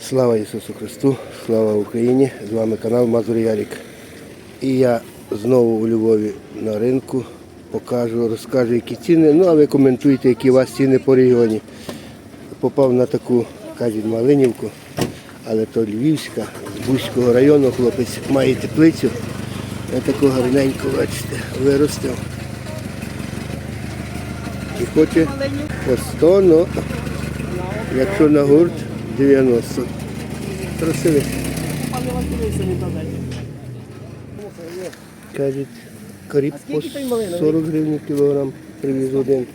Слава Ісусу Христу, слава Україні! З вами канал Мазур Ярік. І я знову у Львові на ринку покажу, розкажу, які ціни. Ну а ви коментуйте, які у вас ціни по регіоні. Попав на таку, кажуть, Малинівку, але то Львівська, з Бузького району хлопець має теплицю. Я таку гарненьку, бачите, виростив. І хоче по 100, ну якщо на гурт 90. Красивий. Кажуть, коріб по 40 гривень кілограм привіз один.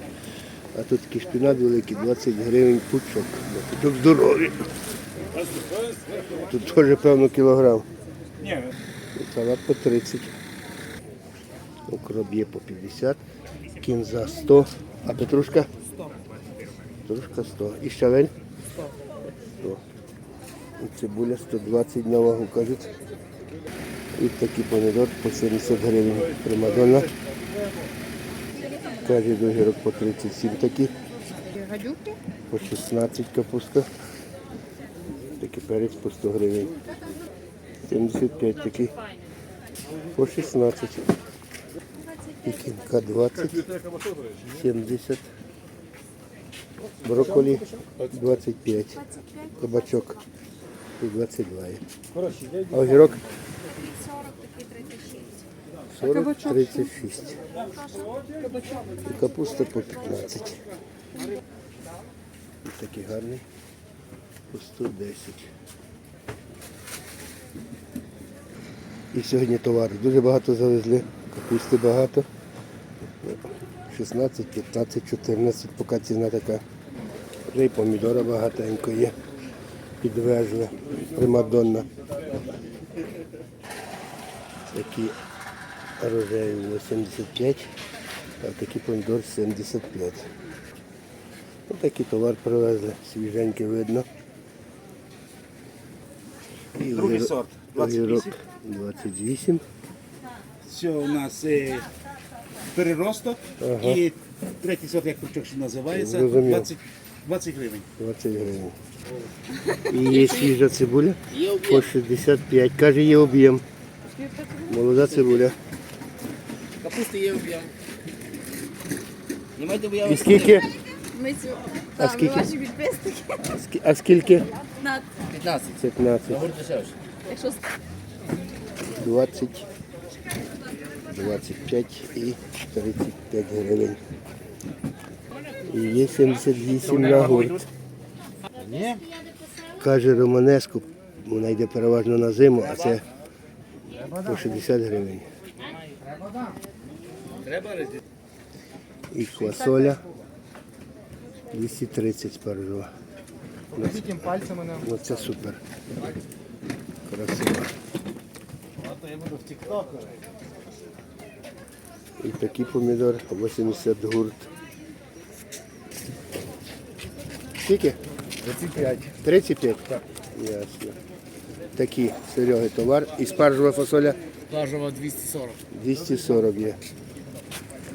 А тут такий шпінат великий, 20 гривень пучок. Пучок здоровий. Тут теж певно кілограм. Салат по 30. Укроп є по 50, кінза 100, а петрушка? 100. Петрушка 100. І щавель? 100. І цибуля 120 на вагу, кажуть. І такий помідор по 70 гривень. Примадонна. Каже, огірок по 37 такі. По 16 капуста. Такий перець по 100 гривень. 75 такий. По 16. Пекінка 20. 70. Брокколі 25. Кабачок і 22. А огірок 40, 36. І капуста по 15. Ось такий гарний. По 110. І сьогодні товари. Дуже багато завезли. Капусти багато. 16, 15, 14, поки ціна така. Вже і помідора багатенько є. Підвезли. Примадонна. Такі рожеві 85, а такі помідор 75. Ось такий товар привезли, свіженький видно. І Другий сорт, 28. 28. Все у нас переросток і третій сорт, як крючок ще називається, Зрозумів. 20, 20 гривень. 20 гривень. І є свіжа цибуля по 65. Каже, є об'єм. Молода цибуля. Капусти є об'єм. Я І скільки? Ми цю... А А, скільки? ми ваші підписники. А скільки? 15. 15. 15. Якщо 20, 25 і 35 гривень. І є 78 на гурт. Каже Романеску, вона йде переважно на зиму, а це по 60 гривень. І квасоля 230 спаржова. Потім пальцями не Ну це супер. Красиво. Я буду в тік-ток. І такий помідор 80 гурт. Скільки? 35. 35? Так. Ясно. Такі Сереги товар. І спаржова фасоля Плажова 240. 240 є.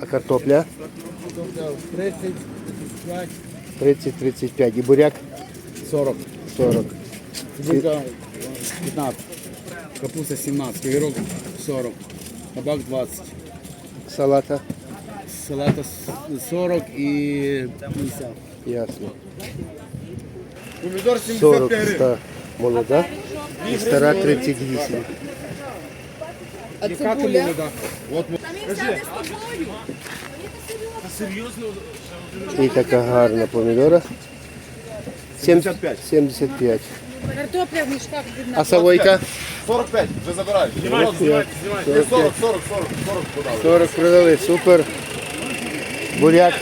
А картопля? 30, 35, 30-35. І буряк 40. 40. Цибулька 15. Капуста 17. Огірок 40. Кабак 20. Салата? Салата с- 40 і 50. Ясно. Помідор 40 ста молода і стара 38. а цибуля. І така гарна помідора. 75. 75. Картопля в мішках А савойка? 45, вже забирають. 45. 40, 40, 40, 40 подали. 40 продали, супер. Буряк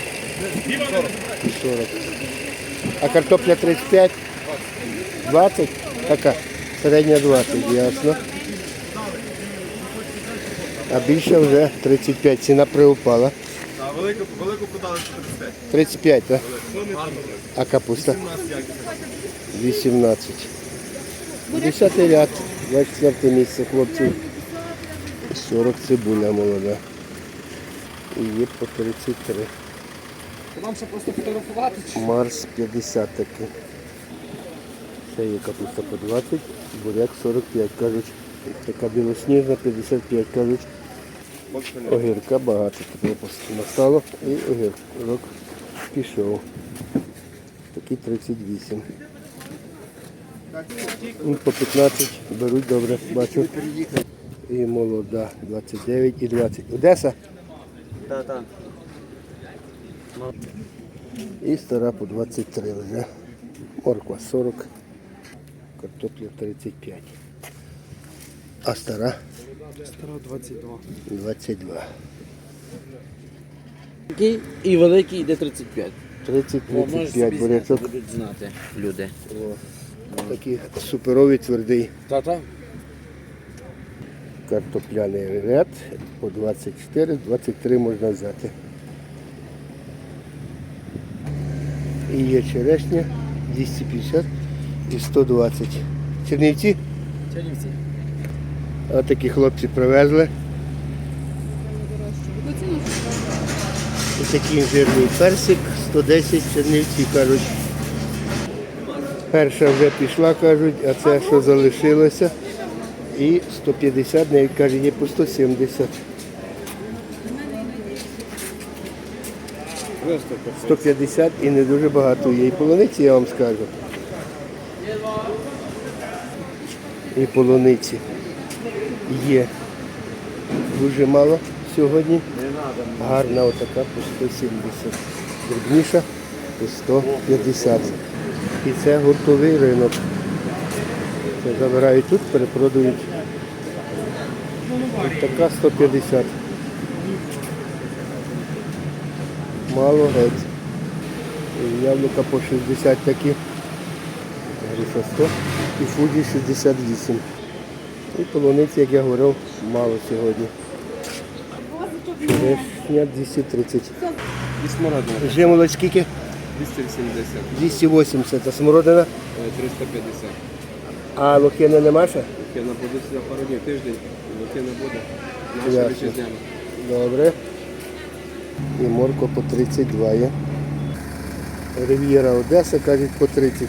40. А картопля 35? 20? Така. Середня 20, ясно. А більше вже 35. Ціна приупала. А велику, велику подали 45. 35, так? А капуста? 18. 10 ряд, 24 місце хлопців. 40 цибуля молода. І є по 33. Нам ще просто фотографувати. Марс 50 такий. Ще є капуста по 20, буряк 45, кажуть. Така білосніжна 55, кажуть. Огірка багато такого настало і огірок пішов. Такі 38. Ну, по 15 беруть добре, бачу. І молода 29 і 20. Одеса? Так, так. І стара по 23 вже. Морква 40, картопля 35. А стара Стара 22. 22. Такий і великий йде 35. 30-35 бурячок. будуть знати люди. Такий суперовий твердий Та-та. картопляний ряд по 24, 23 можна взяти. І є черешня 250 і 120. Чернівці? Чернівці. А такі хлопці привезли. І такий жирний персик 110 чернівці кажуть. Перша вже пішла, кажуть, а це що залишилося. І 150, навіть каже, є по 170. 150 і не дуже багато є. І полуниці, я вам скажу. І полуниці є дуже мало сьогодні. Гарна отака по 170. Дрібніша по 150. І це гуртовий ринок. Це забирають тут, перепродають. Ось така 150. Мало геть. І Яблука по 60 такі. Груша 100 і фуджі 68. І полуниці, як я говорив, мало сьогодні. Черешня 230. І смородина. Жимолоч скільки? 280. 280, а смородина. 350. А лохина нема ще? Лук'яна буде сюди пару днів, тиждень. Лук'яна буде. Ясно. Наша вітчизняна. Добре. І морква по 32 є. Рив'єра Одеса, кажуть, по 30.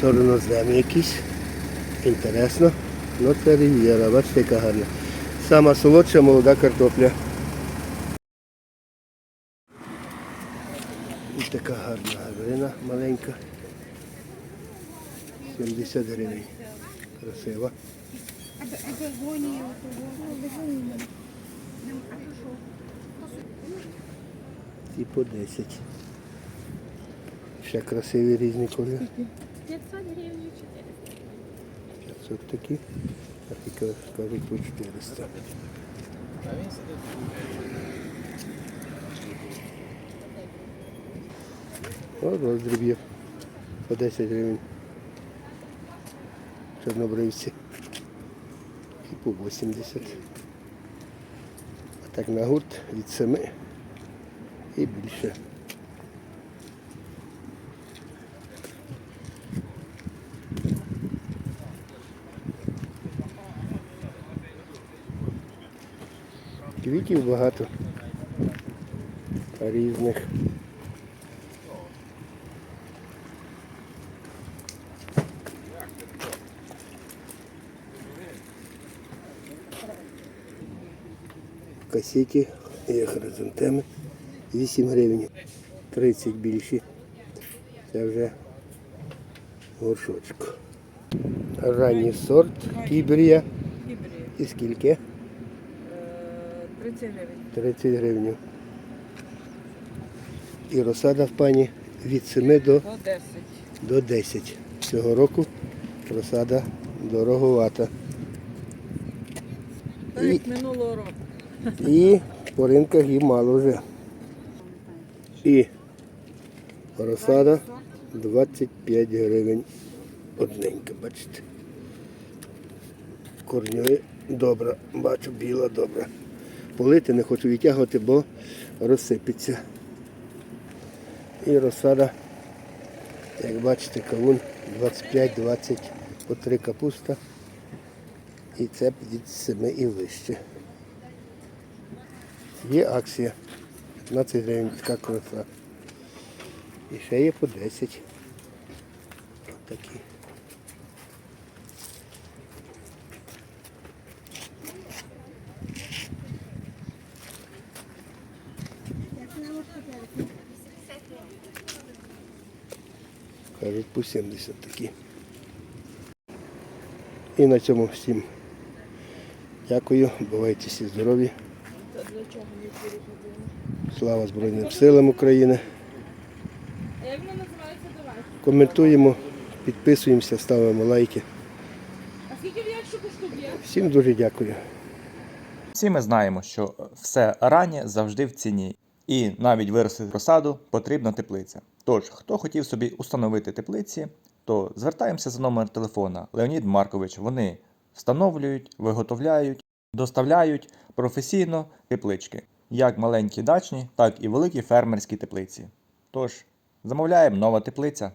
Чорноземі якісь. Інтересно. Ну це рив'єра, бачите, яка гарна. Сама солодша молода картопля. Така гарна гарина маленька. 70 гривень. Красива. І по 10. Ще красиві різні кольори. 500 гривень 400. 500 такі, а тільки кажуть по 400. О, роздріб є по 10 гривень. Чорнобривці. І по 80. А так на гурт від 7 і більше. Квітів багато різних. Касеті є хризантеми 8 гривень, 30 більші. Це вже горшочок. Ранній сорт кібрія. І скільки? 30 гривень. 30 гривень. І розсада в пані від 7 до, 10. до 10. Цього року розсада дороговата. І, Минулого року. І по ринках її мало вже. І розсада 25 гривень одненька, бачите. Корньої добра, бачу, біла добра. Полити не хочу відтягувати, бо розсипеться. І розсада, як бачите, кавун 25-20 по 3 капуста. І це від 7 і вище. Є акція. 15 гривень така краса. І ще є по 10. Такі. Кажуть, по 70 такі. І на цьому всім. Дякую, бувайте всі здорові. Слава Збройним силам України. Коментуємо, підписуємося, ставимо лайки. Всім дуже дякую. Всі ми знаємо, що все раннє завжди в ціні, і навіть виростити розсаду потрібна теплиця. Тож, хто хотів собі установити теплиці, то звертаємося за номер телефона Леонід Маркович. Вони встановлюють, виготовляють, доставляють професійно теплички, як маленькі дачні, так і великі фермерські теплиці. Тож, замовляємо нова теплиця.